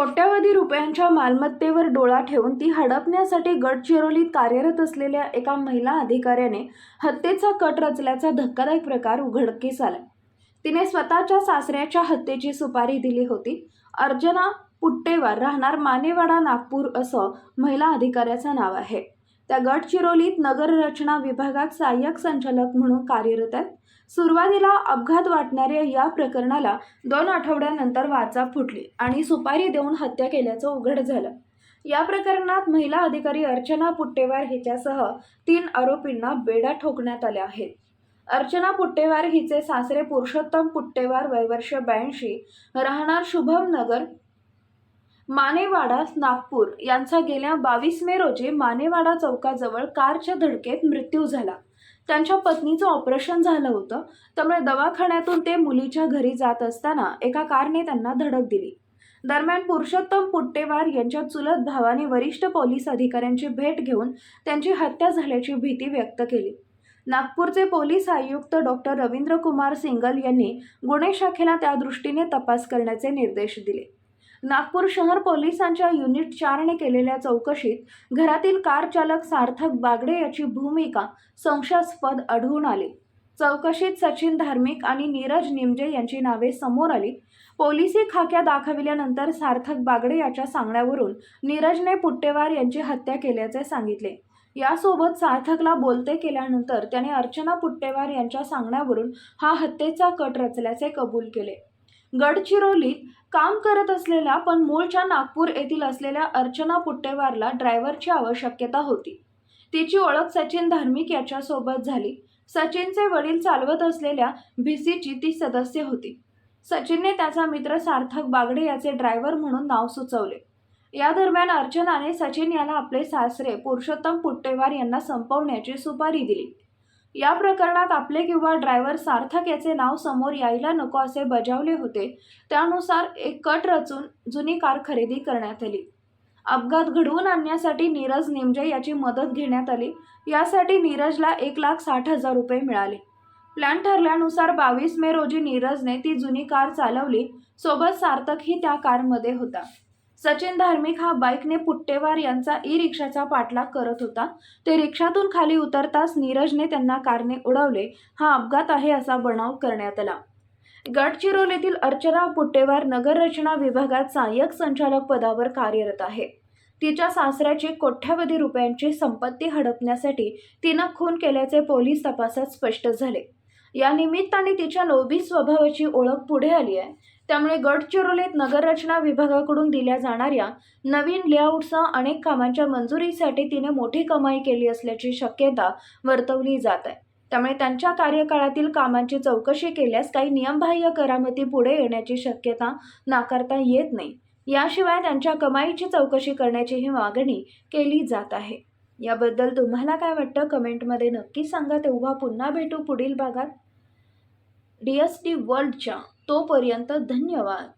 कोट्यावधी रुपयांच्या मालमत्तेवर डोळा ठेवून ती हडपण्यासाठी गडचिरोलीत कार्यरत असलेल्या एका महिला अधिकाऱ्याने हत्येचा कट रचल्याचा धक्कादायक प्रकार उघडकीस आला तिने स्वतःच्या सासऱ्याच्या हत्येची सुपारी दिली होती. अर्चना पुट्टेवार राहणार मानेवाडा नागपूर असं महिला अधिकाऱ्याचं नाव आहे. त्या गडचिरोलीत नगररचना विभागात सहाय्यक संचालक म्हणून कार्यरत आहेत. सुरुवातीला अपघात वाटणाऱ्या या प्रकरणाला दोन आठवड्यानंतर वाचा फुटली आणि सुपारी देऊन हत्या केल्याचं उघड झालं. या प्रकरणात महिला अधिकारी अर्चना पुट्टेवार हिच्यासह तीन आरोपींना बेड्या ठोकण्यात आल्या आहेत. अर्चना पुट्टेवार हिचे सासरे पुरुषोत्तम पुट्टेवार वयवर्ष ब्याऐंशी राहणार शुभम नगर मानेवाडा नागपूर. यांचा गेल्या बावीस मे रोजी मानेवाडा चौकाजवळ कारच्या धडकेत मृत्यू झाला. त्यांच्या पत्नीचं ऑपरेशन झालं होतं. त्यामुळे दवाखान्यातून ते मुलीच्या घरी जात असताना एका कारने त्यांना धडक दिली. दरम्यान पुरुषोत्तम पुट्टेवार यांच्या चुलत भावाने वरिष्ठ पोलीस अधिकाऱ्यांची भेट घेऊन त्यांची हत्या झाल्याची भीती व्यक्त केली. नागपूरचे पोलीस आयुक्त डॉक्टर रवींद्र कुमार सिंगल यांनी गुन्हे शाखेला त्या दृष्टीने तपास करण्याचे निर्देश दिले. नागपूर शहर पोलिसांच्या युनिट चारने केलेल्या चौकशीत घरातील कार चालक सार्थक बागडे याची भूमिका संशयास्पद आढळून आली. चौकशीत सचिन धार्मिक आणि नीरज निमजे यांची नावे समोर आली. पोलिसी खाक्या दाखविल्यानंतर सार्थक बागडे याच्या सांगण्यावरून नीरजने पुट्टेवार यांची हत्या केल्याचे सांगितले. यासोबत सार्थकला बोलते केल्यानंतर त्याने अर्चना पुट्टेवार यांच्या सांगण्यावरून हा हत्येचा कट रचल्याचे कबूल केले. गडचिरोलीत काम करत असलेल्या पण मूळच्या नागपूर येथील असलेल्या अर्चना पुट्टेवारला ड्रायव्हरची आवश्यकता होती. तिची ओळख सचिन धार्मिक याच्यासोबत झाली. सचिनचे वडील चालवत असलेल्या भिसीची ती सदस्य होती. सचिनने त्याचा मित्र सार्थक बागडे याचे ड्रायव्हर म्हणून नाव सुचवले. या दरम्यान अर्चनाने सचिन याला आपले सासरे पुरुषोत्तम पुट्टेवार यांना संपवण्याची सुपारी दिली. या प्रकरणात आपले किंवा ड्रायव्हर सार्थक याचे नाव समोर यायला नको असे बजावले होते. त्यानुसार एक कट रचून जुनी कार खरेदी करण्यात आली. अपघात घडवून आणण्यासाठी नीरज निमजे याची मदत घेण्यात आली. यासाठी नीरजला एक लाख साठ हजार रुपये मिळाले. प्लॅन ठरल्यानुसार बावीस मे रोजी नीरजने ती जुनी कार चालवली. सोबत सार्थकही त्या कारमध्ये होता. सचिन धार्मिक हा बाईकने पुट्टेवार यांचा ई रिक्षाचा पाठलाग करत होता. ते रिक्षातून खाली उतरताच नीरजने त्यांना कारने उडवले. हा अपघात आहे असा बनाव करण्यात आला. गडचिरोलीतील अर्चना पुट्टेवार नगररचना विभागात सहाय्यक संचालक पदावर कार्यरत आहे. तिच्या सासऱ्याची कोट्यावधी रुपयांची संपत्ती हडपण्यासाठी तिनं खून केल्याचे पोलीस तपासात स्पष्ट झाले. या निमित्ताने तिच्या लोभी स्वभावाची ओळख पुढे आली आहे. त्यामुळे गडचिरोलीत नगररचना विभागाकडून दिल्या जाणाऱ्या नवीन लेआउटसह अनेक कामांच्या मंजुरीसाठी तिने मोठी कमाई केली असल्याची शक्यता वर्तवली जात आहे. त्यामुळे त्यांच्या कार्यकाळातील कामांची चौकशी केल्यास काही नियमबाह्य करामती पुढे येण्याची शक्यता नाकारता येत नाही. याशिवाय त्यांच्या कमाईची चौकशी करण्याचीही मागणी केली जात आहे. याबद्दल तुम्हाला काय वाटतं? कमेंटमध्ये नक्की सांगा. तेव्हा पुन्हा भेटू पुढील भागात. डी एस टी वर्ल्डच्या तोपर्यंत धन्यवाद.